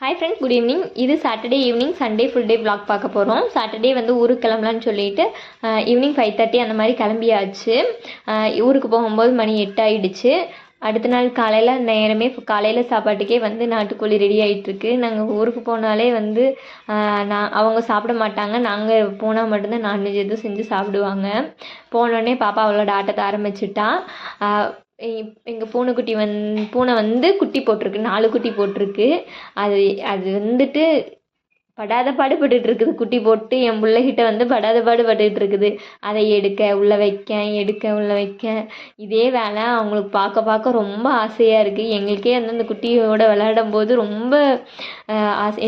Hi friends good evening இது Saturday evening Sunday full day vlog பார்க்க போகிறோம் Saturday வந்து ஊருக்கு கிளம்பலான்னு சொல்லிட்டு ஈவினிங் ஃபைவ் தேர்ட்டி அந்த மாதிரி கிளம்பியாச்சு. ஊருக்கு போகும்போது மணி எட்டு ஆயிடுச்சு. அடுத்த நாள் காலையில் நேரமே காலையில் சாப்பாட்டுக்கே வந்து நாட்டுக்கோழி ரெடி ஆகிட்டுருக்கு நாங்கள் ஊருக்கு போனாலே வந்து நான் அவங்க சாப்பிட மாட்டாங்க. நாங்கள் போனால் மட்டும்தான் நான்வெஜ் எதுவும் செஞ்சு சாப்பிடுவாங்க. போனோடனே பாப்பா அவளோட ஆட்டத்தை ஆரம்பிச்சிட்டா. எங்கள் பூனைக்குட்டி வந் பூனை வந்து குட்டி போட்டிருக்கு நாலு குட்டி போட்டிருக்கு. அது அது வந்துட்டு படாத பாடுபட்டுட்டு இருக்குது குட்டி போட்டு என் பிள்ளைகிட்ட வந்து படாத பாடுபட்டுட்டு இருக்குது அதை எடுக்க உள்ளே வைக்க எடுக்க உள்ளே வைக்க. இதே வேலை அவங்களுக்கு பார்க்க பார்க்க ரொம்ப ஆசையாக இருக்குது எங்களுக்கே வந்து அந்த குட்டியோட விளையாடும் போது ரொம்ப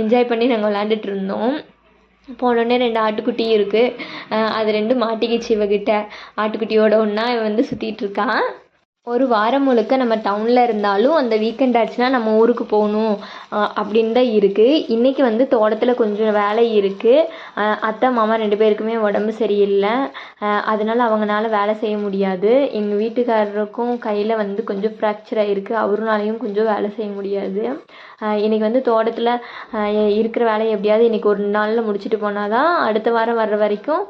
என்ஜாய் பண்ணி நாங்கள் விளையாண்டுட்டு இருந்தோம் போனோடனே ரெண்டு ஆட்டுக்குட்டி இருக்குது அது ரெண்டு மாட்டிக்கிச்சு இவகிட்ட. ஆட்டுக்குட்டியோட ஒன்றா இவன் வந்து சுற்றிட்டு இருக்கான் ஒரு வாரம் முழுக்க நம்ம டவுனில் இருந்தாலும் அந்த வீக்கெண்ட் ஆச்சுன்னா நம்ம ஊருக்கு போகணும் அப்படின்னு தான் இருக்குது இன்றைக்கி வந்து தோட்டத்தில் கொஞ்சம் வேலை இருக்குது அத்தை மாமா ரெண்டு பேருக்குமே உடம்பு சரியில்லை. அதனால் அவங்களால அவங்கனால வேலை செய்ய முடியாது. எங்கள் வீட்டுக்காரருக்கும் கையில் வந்து கொஞ்சம் ஃப்ராக்சர் ஆகிருக்கு அவருனாலையும் கொஞ்சம் வேலை செய்ய முடியாது. இன்றைக்கி வந்து தோட்டத்தில் இருக்கிற வேலையை எப்படியாவது இன்றைக்கி ஒரு நாளில் முடிச்சுட்டு போனால் தான் அடுத்த வாரம் வர்ற வரைக்கும்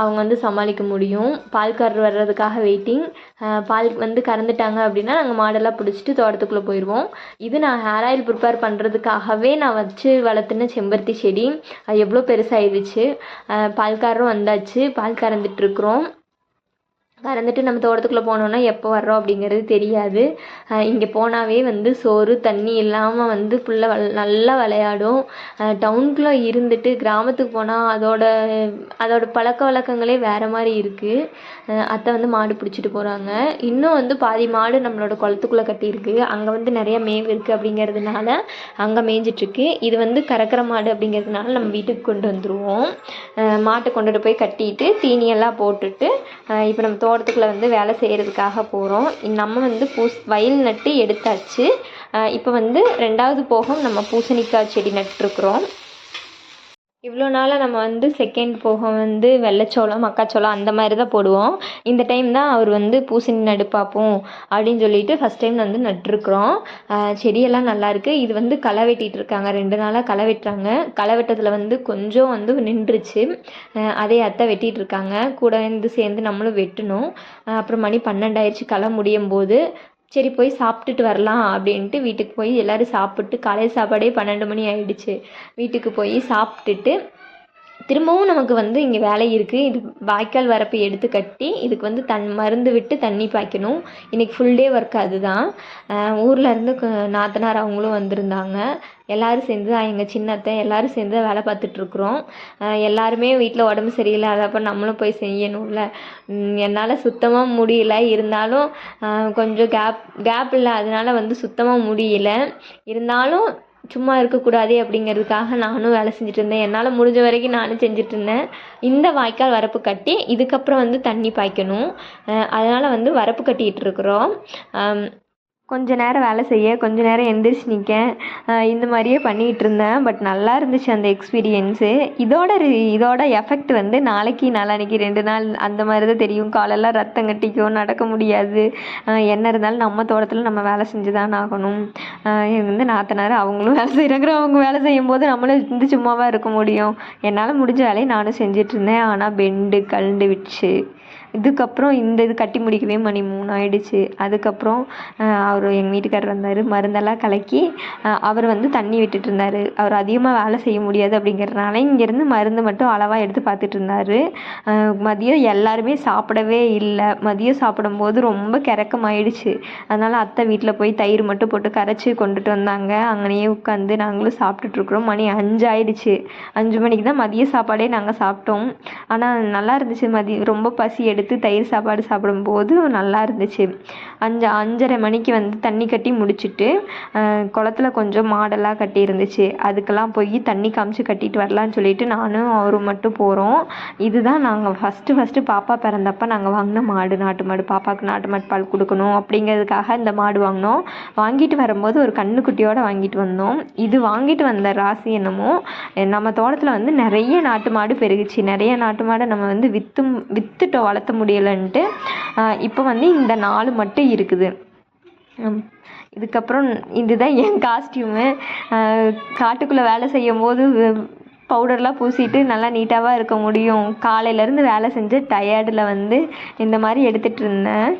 அவங்க வந்து சமாளிக்க முடியும். பால்காரர் வர்றதுக்காக வெயிட்டிங் பால் வந்து கறந்துட்டாங்க அப்படின்னா நாங்கள் மாடெல்லாம் பிடிச்சிட்டு தோட்டத்துக்குள்ளே போயிடுவோம் இது நான் ஹேர் ஆயில் ப்ரிப்பேர் பண்ணுறதுக்காகவே நான் வச்சு வளர்த்துன செம்பருத்தி செடி. அது எவ்வளோ பெருசாகிடுச்சு பால்காரரும் வந்தாச்சு. பால் கறந்துட்டுருக்குறோம் பறந்துட்டு நம்ம தோட்டத்துக்குள்ளே போனோன்னா எப்போ வர்றோம் அப்படிங்கிறது தெரியாது. இங்கே போனாவே வந்து சோறு தண்ணி இல்லாமல் வந்து ஃபுல்லாக வள் நல்லா விளையாடும். டவுனுக்குள்ளே இருந்துட்டு கிராமத்துக்கு போனால் அதோட அதோட பழக்க வழக்கங்களே வேறு மாதிரி இருக்குது அத்தை வந்து மாடு பிடிச்சிட்டு போகிறாங்க இன்னும் வந்து பாதி மாடு நம்மளோட குளத்துக்குள்ளே கட்டியிருக்கு. அங்கே வந்து நிறையா மேவு இருக்குது அப்படிங்கிறதுனால அங்கே மேய்ஞ்சிட்ருக்கு இது வந்து கறக்கிற மாடு அப்படிங்கிறதுனால நம்ம வீட்டுக்கு கொண்டு வந்துடுவோம் மாட்டை கொண்டுட்டு போய் கட்டிட்டு தீனியெல்லாம் போட்டுட்டு இப்போ நம்ம தோட்டத்துக்குள்ளே வந்து வேலை செய்கிறதுக்காக போகிறோம் நம்ம வந்து பூஸ் வயல் நட்டு எடுத்தாச்சு. இப்போ வந்து ரெண்டாவது போகம் நம்ம பூசணிக்காய் செடி நட்டுருக்குறோம். இவ்வளோ நாளாக நம்ம வந்து செகண்ட் போக வந்து வெள்ளைச்சோளம் மக்காச்சோளம் அந்த மாதிரி தான் போடுவோம். இந்த டைம் தான் அவர் வந்து பூசணி நடு பார்ப்போம் அப்படின்னு சொல்லிட்டு ஃபஸ்ட் டைம் வந்து நட்டுருக்குறோம். செடியெல்லாம் நல்லாயிருக்கு இது வந்து களை வெட்டிட்டு இருக்காங்க. ரெண்டு நாளாக களை வெட்டுறாங்க. களை வெட்டத்தில் வந்து கொஞ்சம் வந்து நின்றுச்சு. அதே அத்தை வெட்டிட்டு இருக்காங்க. கூட வந்து சேர்ந்து நம்மளும் வெட்டணும். அப்புறம் மணி பன்னெண்டாயிடுச்சு களை முடியும் போது சரி போய் சாப்பிட்டுட்டு வரலாம் அப்படின்ட்டு வீட்டுக்கு போய் எல்லோரும் சாப்பிட்டு காலையில் சாப்பாடே பன்னெண்டு மணி ஆயிடுச்சு. வீட்டுக்கு போய் சாப்பிட்டுட்டு திரும்பவும் நமக்கு வந்து இங்கே வேலை இருக்குது இது வாய்க்கால் வரப்பு எடுத்து கட்டி இதுக்கு வந்து தன் மருந்து விட்டு தண்ணி பாய்க்கணும். இன்றைக்கி ஃபுல் டே ஒர்க் அதுதான். ஊரில் இருந்து க- நாத்தனார் அவங்களும் வந்திருந்தாங்க. எல்லோரும் சேர்ந்து எங்கள் சின்னத்தை எல்லோரும் சேர்ந்து வேலை பார்த்துட்ருக்குறோம் எல்லாருமே வீட்டில் உடம்பு சரியில்லை. அதப்போ நம்மளும் போய் செய்யணும்ல. என்னால் சுத்தமாக முடியல. இருந்தாலும் கொஞ்சம் கேப் கேப் இல்லை. அதனால் வந்து சுத்தமாக முடியல. இருந்தாலும் சும்மா இருக்கக்கூடாது அப்படிங்கிறதுக்காக நானும் வேலை செஞ்சுட்டு இருந்தேன் என்னால் முடிஞ்ச வரைக்கும் நானும் செஞ்சுட்டு இருந்தேன் இந்த வாய்க்கால் வரப்பு கட்டி இதுக்கப்புறம் வந்து தண்ணி பாய்க்கணும். அதனால் வந்து வரப்பு கட்டிகிட்டு இருக்கிறோம். கொஞ்ச நேரம் வேலை செய்ய கொஞ்ச நேரம் எந்திரிச்சு நிற்க இந்த மாதிரியே பண்ணிகிட்டு இருந்தேன். பட் நல்லா இருந்துச்சு அந்த எக்ஸ்பீரியன்ஸு இதோட ரி- இதோட எஃபெக்ட் வந்து நாளைக்கு நாளான்னைக்கு ரெண்டு நாள் அந்த மாதிரி தான் தெரியும். காலெல்லாம் ரத்தம் கட்டிக்கும் நடக்க முடியாது. என்ன இருந்தாலும் நம்ம தோட்டத்தில் நம்ம வேலை செஞ்சு தான் ஆகணும் இது வந்து நாத்தனார் அவங்களும் வேலை செய்கிறாங்க அவங்க வேலை செய்யும் போது நம்மளும் இருந்து சும்மாவாக இருக்க முடியும். என்னால் முடிஞ்ச வேலையை நானும் செஞ்சுட்டு இருந்தேன். ஆனால் பெண்டு கழண்டு விடுச்சு இதுக்கப்புறம் இந்த இது கட்டி முடிக்கவே மணி மூணு ஆயிடுச்சு அதுக்கப்புறம் அவர் எங்கள் வீட்டுக்காரர் வந்தார். மருந்தெல்லாம் கலக்கி அவர் வந்து தண்ணி விட்டுட்டு இருந்தார். அவர் அதிகமாக வேலை செய்ய முடியாது அப்படிங்கிறதுனால இங்கேருந்து மருந்து மட்டும் அளவாக எடுத்து பார்த்துட்டு இருந்தார். மதியம் எல்லாருமே சாப்பிடவே இல்லை. மதியம் சாப்பிடும்போது ரொம்ப கிறக்கமாயிடுச்சு. அதனால் அத்தை வீட்டில் போய் தயிர் மட்டும் போட்டு கரைச்சி கொண்டுட்டு வந்தாங்க. அங்கனையே உட்காந்து நாங்களும் சாப்பிட்டுட்ருக்குறோம் மணி அஞ்சு ஆயிடுச்சு அஞ்சு மணிக்கு தான் மதிய சாப்பாடே நாங்கள் சாப்பிட்டோம். ஆனால் நல்லா இருந்துச்சு. மதியம் ரொம்ப பசி எடுத்து தயிர் சாப்பாடு சாப்பிடும்போது நல்லா இருந்துச்சு. அஞ்சு அஞ்சரை மணிக்கு வந்து தண்ணி கட்டி முடிச்சுட்டு குளத்துல கொஞ்சம் மாடெல்லாம் கட்டி இருந்துச்சு அதுக்கெல்லாம் போய் தண்ணி காமிச்சு கட்டிட்டு வரலான்னு சொல்லிட்டு நானும் அவரும் மட்டும் போகிறோம் இதுதான் நாங்கள் ஃபஸ்ட்டு ஃபஸ்ட்டு பாப்பா பிறந்தப்ப நாங்கள் வாங்கின மாடு நாட்டு மாடு. பாப்பாவுக்கு நாட்டு மாட்டு பால் கொடுக்கணும் அப்படிங்கிறதுக்காக இந்த மாடு வாங்கினோம். வாங்கிட்டு வரும்போது ஒரு கண்ணுக்குட்டியோட வாங்கிட்டு வந்தோம். இது வாங்கிட்டு வந்த ராசி என்னமோ நம்ம தோட்டத்தில் வந்து நிறைய நாட்டு மாடு பெருகுச்சு. நிறைய நாட்டு மாடை நம்ம வந்து விற்றும் விற்றுட்டோம் வளர்த்து முடியலன்ட்டு இப்போ வந்து இந்த நாலு மட்டும் இருக்குது. இதுக்கப்புறம் இதுதான் என் காஸ்டியூமு காட்டுக்குள்ளே வேலை செய்யும் போது பவுடர்லாம் பூசிட்டு நல்லா நீட்டாவா இருக்க முடியும். காலையிலேருந்து வேலை செஞ்சு டயர்டில் வந்து இந்த மாதிரி எடுத்துகிட்டு இருந்தேன்.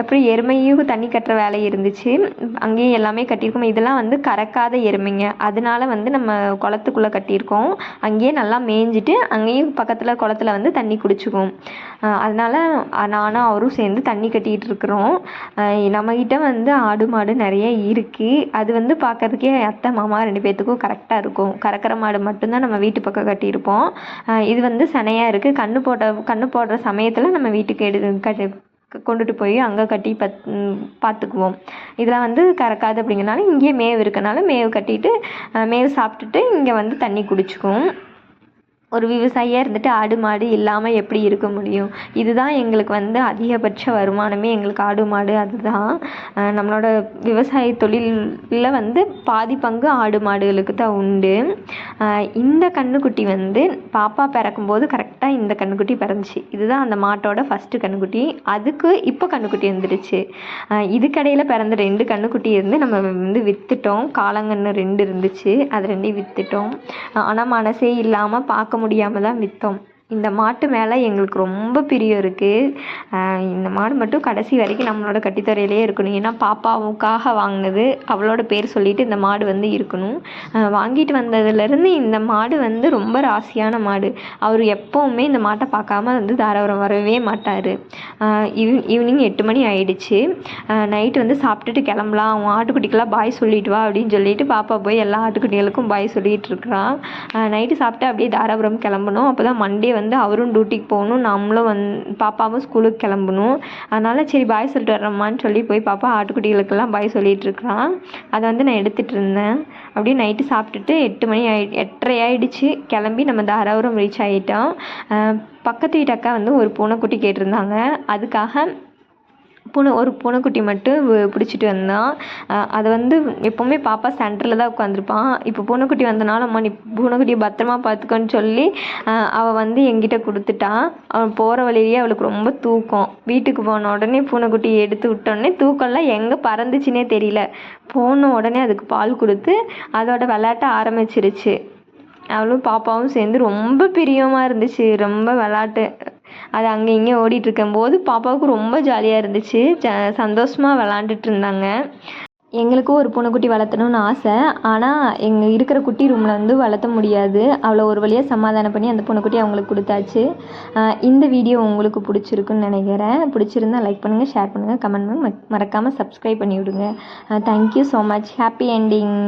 அப்புறம் எருமையும் தண்ணி கட்டுற வேலை இருந்துச்சு. அங்கேயும் எல்லாமே கட்டியிருக்கோம். இதெல்லாம் வந்து கறக்காத எருமைங்க. அதனால வந்து நம்ம குளத்துக்குள்ளே கட்டியிருக்கோம். அங்கேயே நல்லா மேய்ஞ்சிட்டு அங்கேயும் பக்கத்தில் குளத்துல வந்து தண்ணி குடிச்சுக்கும் அதனால நானும் அவரும் சேர்ந்து தண்ணி கட்டிகிட்டு இருக்கிறோம். நம்மக்கிட்ட வந்து ஆடு மாடு நிறைய இருக்குது அது வந்து பார்க்கறதுக்கே அத்தை மாமா ரெண்டு பேர்த்துக்கும் கரெக்டாக இருக்கும். கறக்கிற மாடு மட்டும்தான் நம்ம வீட்டு பக்கம் கட்டியிருப்போம். இது வந்து சனையாக இருக்குது கன்று போட்ட கண்ணு போடுற சமயத்தில் நம்ம வீட்டுக்கு எடு கட்டி கொண்டுட்டு போய் அங்கே கட்டி பத் பார்த்துக்குவோம் இதெல்லாம் வந்து கறக்காது அப்படிங்கிறனால இங்கேயே மேவு இருக்கனால மேவு கட்டிட்டு மேவு சாப்பிட்டுட்டு இங்கே வந்து தண்ணி குடிச்சுக்கும் ஒரு விவசாயியாக இருந்துட்டு ஆடு மாடு இல்லாமல் எப்படி இருக்க முடியும்? இதுதான் எங்களுக்கு வந்து அதிகபட்ச வருமானமே. எங்களுக்கு ஆடு மாடு அதுதான். நம்மளோட விவசாய தொழிலில் வந்து பாதி பங்கு ஆடு மாடுகளுக்கு தான் உண்டு. இந்த கன்றுக்குட்டி வந்து பாப்பா பிறக்கும்போது கரெக்டாக இந்த கன்றுக்குட்டி பிறந்துச்சு. இதுதான் அந்த மாட்டோட ஃபஸ்ட்டு கன்றுக்குட்டி அதுக்கு இப்போ கன்றுக்குட்டி வந்துடுச்சு. இதுக்கடையில் பிறந்த ரெண்டு கன்றுக்குட்டி இருந்து நம்ம வந்து விற்றுட்டோம் காலங்கன்று ரெண்டு இருந்துச்சு. அது ரெண்டையும் விற்றுட்டோம் ஆனால் மனசே இல்லாமல் பார்க்க முடியாமல் தான் விற்றோம் இந்த மாட்டு மேலே எங்களுக்கு ரொம்ப பிரியம் இருக்குது இந்த மாடு மட்டும் கடைசி வரைக்கும் நம்மளோட கட்டித்தரையிலே இருக்கணும். ஏன்னா பாப்பாவுக்காக வாங்கினது அவளோட பேர் சொல்லிட்டு இந்த மாடு வந்து இருக்கணும். வாங்கிட்டு வந்ததுலேருந்து இந்த மாடு வந்து ரொம்ப ராசியான மாடு. அவர் எப்போவுமே இந்த மாட்டை பார்க்காம வந்து தாராபுரம் வரவே மாட்டார். ஈவ் ஈவினிங் எட்டு மணி ஆயிடுச்சு. நைட்டு வந்து சாப்பிட்டுட்டு கிளம்பலாம். அவன் ஆட்டுக்குட்டிக்கெல்லாம் பாய் சொல்லிட்டு வா அப்படின்னு சொல்லிட்டு பாப்பா போய் எல்லா ஆட்டுக்குட்டிகளுக்கும் பாய் சொல்லிகிட்டு இருக்கிறான். நைட்டு சாப்பிட்டு அப்படியே தாராபுரம் கிளம்பணும். அப்போ தான் மண்டே வந்து வந்து அவரும் டியூட்டிக்கு போகணும். நம்மளும் வந் பாப்பாவும் ஸ்கூலுக்கு கிளம்பணும். அதனால் சரி பாய் சொல்லிட்டு வர்றோம்மான்னு சொல்லி போய் பாப்பா ஆட்டுக்குட்டிகளுக்கெல்லாம் பாய் சொல்லிகிட்டு இருக்கிறான் அதை வந்து நான் எடுத்துகிட்டு இருந்தேன். அப்படியே நைட்டு சாப்பிட்டுட்டு எட்டு மணி ஆயி எட்டரை ஆயிடுச்சு. கிளம்பி நம்ம தாராபுரம் ரீச் ஆகிட்டோம் பக்கத்து வீட்டு அக்கா வந்து ஒரு பூனைக்குட்டி கேட்டிருந்தாங்க. அதுக்காக பூனை ஒரு பூனைக்குட்டி மட்டும் பிடிச்சிட்டு வந்தான் அதை வந்து எப்போவுமே பாப்பா சென்டரில் தான் உட்காந்துருப்பான் இப்போ பூனைக்குட்டி வந்தனால அம்மா நீ பூனைக்குட்டியை பத்திரமா பார்த்துக்கோன்னு சொல்லி அவள் வந்து என்கிட்ட கொடுத்துட்டான் அவன் போகிற வழியிலேயே அவளுக்கு ரொம்ப தூக்கம். வீட்டுக்கு போன உடனே பூனைக்குட்டியை எடுத்து விட்டோடனே தூக்கம்லாம் எங்கே பறந்துச்சுன்னே தெரியல. போன உடனே அதுக்கு பால் கொடுத்து அதோட விளையாட்ட ஆரம்பிச்சிருச்சு. அவளும் பாப்பாவும் சேர்ந்து ரொம்ப பிரியமாக இருந்துச்சு. ரொம்ப விளாட்டு அது அங்கே இங்கே ஓடிட்டு இருக்கும்போது பாப்பாவுக்கு ரொம்ப ஜாலியாக இருந்துச்சு. ஜ சந்தோஷமாக விளாண்டுட்டு இருந்தாங்க எங்களுக்கும் ஒரு பூனைக்குட்டி வளர்த்தணும்னு ஆசை. ஆனால் எங்கள் இருக்கிற குட்டி ரூமில் வந்து வளர்த்த முடியாது. அவ்வளோ ஒரு வழியாக சமாதானம் பண்ணி அந்த பூனைக்குட்டி அவங்களுக்கு கொடுத்தாச்சு. இந்த வீடியோ உங்களுக்கு பிடிச்சிருக்குன்னு நினைக்கிறேன். பிடிச்சிருந்தா லைக் பண்ணுங்கள் ஷேர் பண்ணுங்கள் கமெண்ட் பண்ணுங்கள் மறக்காமல் சப்ஸ்கிரைப் பண்ணி விடுங்க thank you so much happy ending